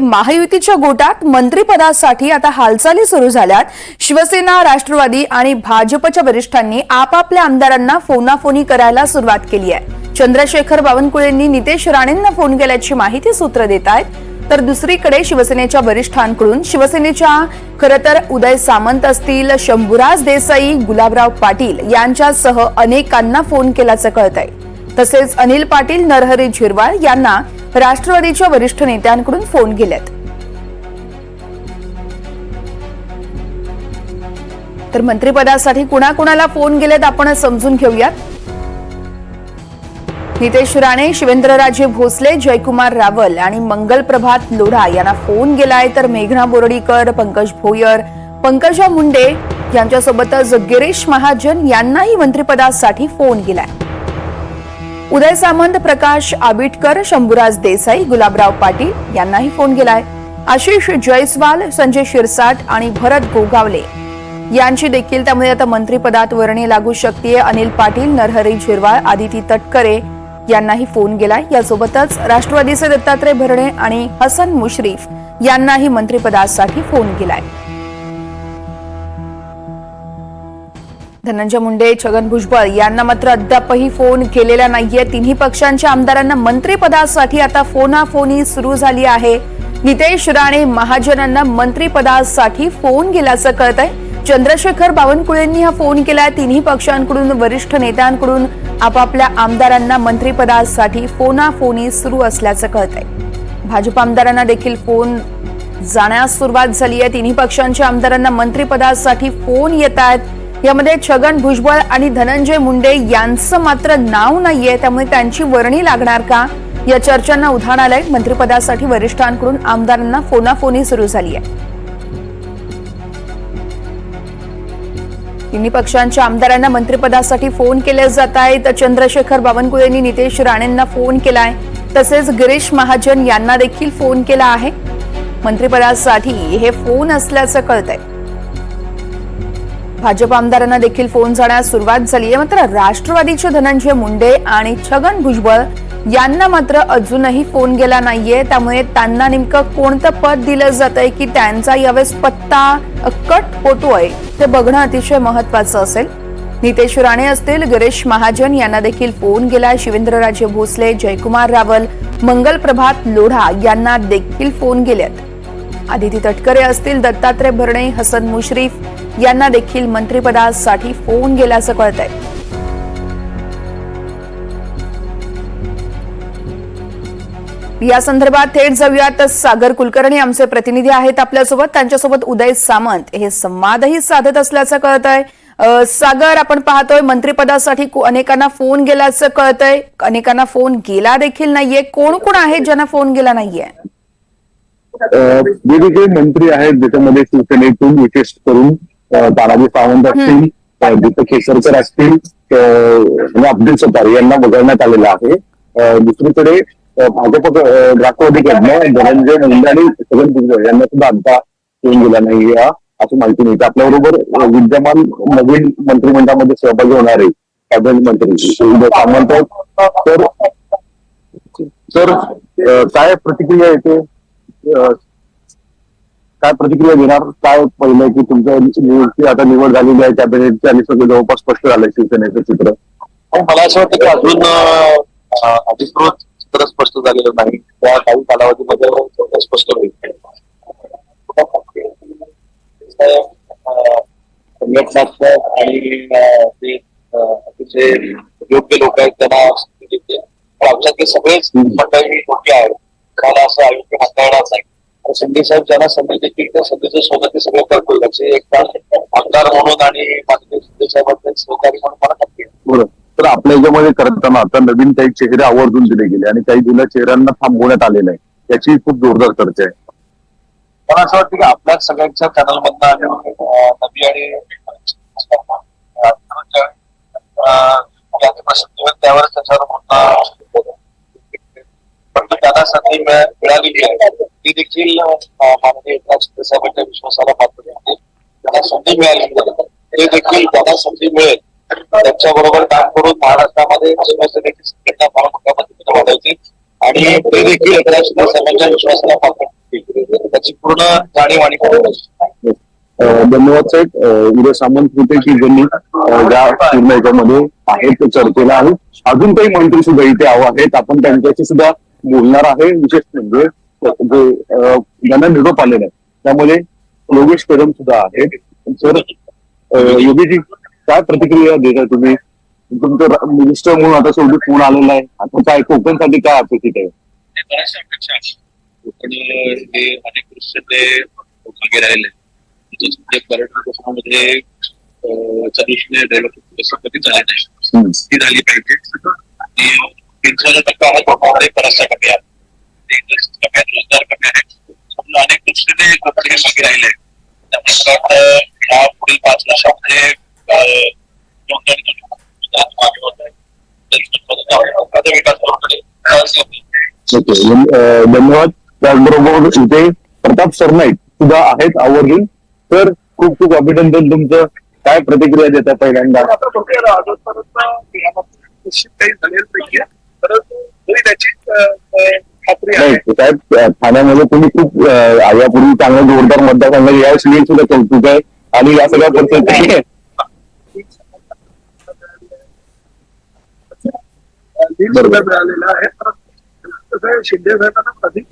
महायुतीच्या गोटात मंत्रिपदासाठी आता हालचाली सुरू झाल्यात. शिवसेना राष्ट्रवादी आणि भाजपच्या वरिष्ठांनी आपापल्या आमदारांना फोनाफोनी करायला सुरुवात केली आहे. चंद्रशेखर बावनकुळेंनी नितेश राणेंना फोन केल्याची माहिती सूत्र देत आहेत. तर दुसरीकडे शिवसेनेच्या वरिष्ठांकडून शिवसेनेच्या खरं तर उदय सामंत असतील शंभूराज देसाई गुलाबराव पाटील यांच्यासह अनेकांना फोन केल्याचं कळत आहे तसेच अनिल पाटील नरहरी झिरवाळ यांना राष्ट्रवादीच्या वरिष्ठ नेत्यांकडून फोन गेलेत तर मंत्रिपदासाठी कुणाकुणाला फोन गेलेत आपण समजून घेऊयात. नितेश राणे शिवेंद्रराजे भोसले जयकुमार रावल आणि मंगल प्रभात लोढा यांना फोन गेलाय तर मेघना बोर्डीकर पंकज भोयर पंकजा मुंडे यांच्यासोबतच गिरीश महाजन यांनाही मंत्रिपदासाठी फोन गेलाय उदय सामंत प्रकाश आबिटकर शंभूराज देसाई गुलाबराव पाटील यांनाही फोन गेलाय आशिष जयस्वाल संजय शिरसाट आणि भरत गोगावले यांची देखील त्यामुळे आता मंत्रिपदात वर्णी लागू शकते अनिल पाटील नरहरी झिरवाळ आदिती तटकरे यांनाही फोन गेलाय यासोबतच राष्ट्रवादीचे दत्तात्रय भरणे आणि हसन मुश्रीफ यांनाही मंत्रिपदासाठी फोन गेलाय धनंजय मुंडे छगन भुजबळ यांना मात्र अद्यापही फोन केलेला नाहीये. तिन्ही पक्षांच्या आमदारांना मंत्रिपदासाठी आता फोनाफोनी सुरू झाली आहे. नितेश राणे महाजनांना मंत्रिपदासाठी फोन गेल्याचं कळत आहे चंद्रशेखर बावनकुळेंनी हा फोन केलाय. तिन्ही पक्षांकडून वरिष्ठ नेत्यांकडून आपापल्या आमदारांना मंत्रिपदासाठी फोनाफोनी सुरू असल्याचं कळत आहे भाजप आमदारांना देखील फोन जाण्यास सुरुवात झाली आहे तिन्ही पक्षांच्या आमदारांना मंत्रिपदासाठी फोन येत आहेत यामध्ये छगन भुजबळ आणि धनंजय मुंडे यांचं मात्र नाव नाहीये त्यामुळे त्यांची वर्णी लागणार का? या चर्चांना उधाण आलंय. मंत्रिपदासाठी वरिष्ठांकडून आमदारांना फोनाफोनी सुरू झाली आहे तिन्ही पक्षांच्या आमदारांना मंत्रिपदासाठी फोन केले जात आहेत चंद्रशेखर बावनकुळेंनी नितेश राणेंना फोन केलाय. तसेच गिरीश महाजन यांना देखील फोन केला आहे. मंत्रिपदासाठी हे फोन असल्याचं कळतंय. भाजप आमदारांना देखील फोन जाण्यास सुरुवात झाली आहे. मात्र राष्ट्रवादीचे धनंजय मुंडे आणि छगन भुजबळ यांना मात्र अजूनही फोन गेला नाहीये. त्यामुळे त्यांना नेमकं कोणतं पद दिलं जात आहे की त्यांचा यावेळेस पत्ता कट होतोय ते बघणं अतिशय महत्वाचं असेल. नितेश राणे असतील गिरीश महाजन यांना देखील फोन गेला. शिवेंद्रराजे भोसले जयकुमार रावल मंगल प्रभात लोढा यांना देखील फोन गेलेत. आदिती तटकरे असतील दत्तात्रय भरणे हसन मुश्रीफ यांना देखील मंत्रिपदासाठी फोन गेल्याचं कळत आहे या संदर्भात थेट जाऊयात. सागर कुलकर्णी आमचे प्रतिनिधी आहेत आपल्यासोबत. त्यांच्यासोबत उदय सामंत. हे संवादही साधत असल्याचं कळत आहे सागर आपण पाहतोय मंत्रिपदासाठी अनेकांना फोन गेल्याचं कळतंय. अनेकांना फोन गेला देखील नाहीये. कोण कोण आहेत ज्यांना फोन गेला नाहीये? वेगवेगळे मंत्री आहेत ज्याच्यामध्ये शिवसेनेतून विशेष करून तानाजी सावंत असतील दीपक केसरकर असतील आणि अब्दुल सत्तार यांना वगळण्यात आलेलं आहे. दुसरीकडे भाजप राष्ट्रवादीकडनं धनंजय मुंडे आणि छगन भुजबळ यांना सुद्धा आता फोन गेला नाही या अशी माहिती मिळते. आपल्याबरोबर विद्यमान नवीन मंत्रिमंडळामध्ये सहभागी होणारे कॅबिनेट मंत्री उदय सामंत. तर काय प्रतिक्रिया येते? काय प्रतिक्रिया देणार? काय पहिलं की तुमचं आता निवड झालेली आहे कॅबिनेटची आणि सगळं जवळपास स्पष्ट झालंय शिवसेनेचं चित्र. मला असं वाटतं की अजून अधिकृत चित्र स्पष्ट झालेलं नाही. त्या काही कालावधीमध्ये स्पष्ट होईल. संघटनात्मक आणि ते अतिशय योग्य लोक आहेत त्यांना. पण आमच्यातले सगळेच मंडळी मोठी आहेत. मला असं आयुष्य हाताळणार नाही तर संधी साहेब ज्यांना संधी देतील त्या संधीचं सोबत ते सगळं करतील. याचे एक आमदार म्हणून आणि माननीय शिंदे साहेबांचे सहकारी म्हणून मला नक्की तर आपल्या याच्यामध्ये करताना आता नवीन काही चेहरे आवर्जून दिले गेले आणि काही जुन्या चेहऱ्यांना थांबवण्यात आलेलं आहे. याची खूप जोरदार चर्चा आहे. मला असं वाटतं की आपल्या सगळ्यांच्या चॅनल मधनं नवी आणि त्यावर त्याच्यावर त्यांना मिळालेली आहे ती देखील माननीय एकनाथ शिंदे साहेबांच्या विश्वासाला पात्र आहे त्यांना संधी मिळालेली ते देखील त्यांना संधी मिळेल त्यांच्या बरोबर काम करून महाराष्ट्रामध्ये शिवसेनेची संघटना महाराष्ट्रामध्ये आणि ते देखील एकनाथ शिंदे साहेबांच्या विश्वासाला पात्र त्याची पूर्ण जाणीव आणि धन्यवाद साहेब उद्या सामंत होते की ज्यांनी या पूर्ण याच्यामध्ये आहेत चर्चेला आहे अजून काही मंत्री सुद्धा इथे आव आहेत. आपण त्यांच्याशी सुद्धा बोलणार आहे विशेष म्हणजे जे ज्यांना निरोप आलेला आहे. त्यामुळे योगेश कदम सुद्धा आहेत. सर अं, योगीजी काय प्रतिक्रिया देता तुम्ही? तुमचं मिनिस्टर म्हणून आता शेवटी फोन आलेला आहे. आता काय कोकणसाठी काय अपेक्षित आहे? बऱ्याचशा अपेक्षा कोकण हे अनेक दृश्यातले मागे राहिले. पर्यटन कोकणामध्ये च्या दृष्टीने डेव्हलपमेंट कसं कधी झाले नाही. ती झाली पाहिजे. आणि पंचावन्न टक्का हा बराचसा कमी आहे कमी आहेत रोजगार कमी आहेत. म्हणून अनेक दृष्टीने हे मागे राहिले. त्यामुळे मला वाटतं या पुढील पाच वर्षामध्ये धन्यवाद. त्याचबरोबर इथे प्रताप सरनाईक सुद्धा आहेत आवर्जून. तर खूप खूप अभिनंदन तुमचं. काय प्रतिक्रिया देता पहिल्यांदा? निश्चित काही झालेलं नाहीये. परंतु तरी त्याची नाही साहेब ठाण्यामध्ये तुम्ही खूप यापूर्वी चांगला जोरदार मतदारसंघ या वेळी सुद्धा कौतुक आहे आणि या सगळ्या. सुद्धा मिळालेला आहे. शिंदे साहेबांना अधिक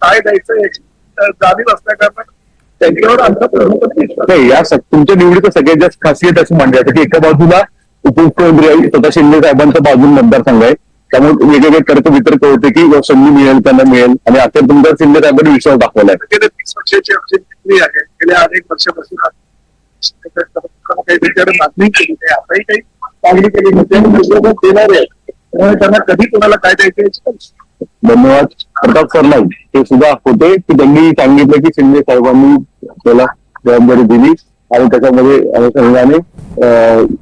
काय द्यायचं याची जाणीव त्यांच्यावर आमचा नाही या तुमच्या निवडीचं सगळ्यात जास्त खासियत अशी मांडली जाते की एका बाजूला उपमुख्यमंत्री स्वतः शिंदे साहेबांचा बाजून मतदारसंघ आहे. त्यामुळे वेगवेगळे तर्क वितर्क होते की संधी मिळेल त्यांना मिळेल. आणि अखेर तुमचा शिंदे साहेबांनी विश्वास दाखवलाय गेल्या तीस वर्षाची आमची विक्री आहे. गेल्या अनेक वर्षापासून काही त्याच्याकडे मागणी केली नाही. आताही काही मागणी केली नाही. ते देणारे आहेत त्यामुळे त्यांना कधी कोणाला काय द्यायचं धन्यवाद. प्रताप सरनाईक हे सुद्धा होते की त्यांनी सांगितलं की शिंदे साहेबांनी आपल्याला जबाबदारी दिली. आणि त्याच्यामध्ये अनुषंगाने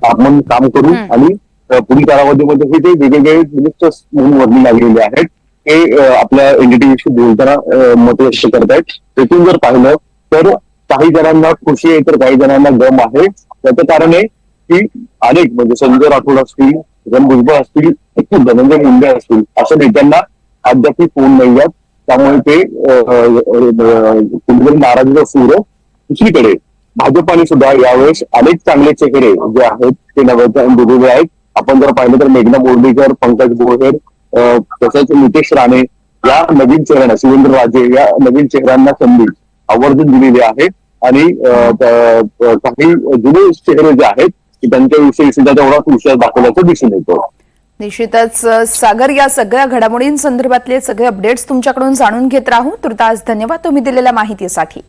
आपण काम करू. आणि पुढील कालावधीमध्ये हे ते वेगवेगळे मिनिस्टर्स म्हणून वर्णी लागलेले आहेत ते आपल्या एनडीटीव्हीशी बोलताना मत व्यक्त करतायत. त्यातून जर पाहिलं तर काही जणांना खुशी आहे तर काही जणांना गम आहे. त्याचं कारण आहे की अनेक म्हणजे संजय राठोड असतील जन भुजबळ असतील धनंजय मुंडे असतील अशा नेत्यांना अद्याप फोन नाही आहेत. त्यामुळे ते कुठेतरी नाराजीचा सूर दुसरीकडे. भाजपाने सुद्धा यावेळेस अनेक चांगले चेहरे जे आहेत ते नव्याने दिलेले आहेत. आपण जर पाहिलं तर मेघना बोर्डीकर पंकज बोहेर तसंच नितेश राणे या नवीन चेहऱ्यांना शिवेंद्र राजे या नवीन चेहऱ्यांना संधी आवर्जून दिलेली आहे. आणि काही जुने चेहरे जे आहेत की त्यांच्याविषयी सुद्धा तेवढाच विश्वास दाखवल्याचं दिसून येतो. निश्चितच सागर या सगळ्या घडामोडींसंदर्भातले सगळे अपडेट्स तुमच्याकडून जाणून घेत राहू. तुर्तास धन्यवाद तुम्ही दिलेल्या माहितीसाठी.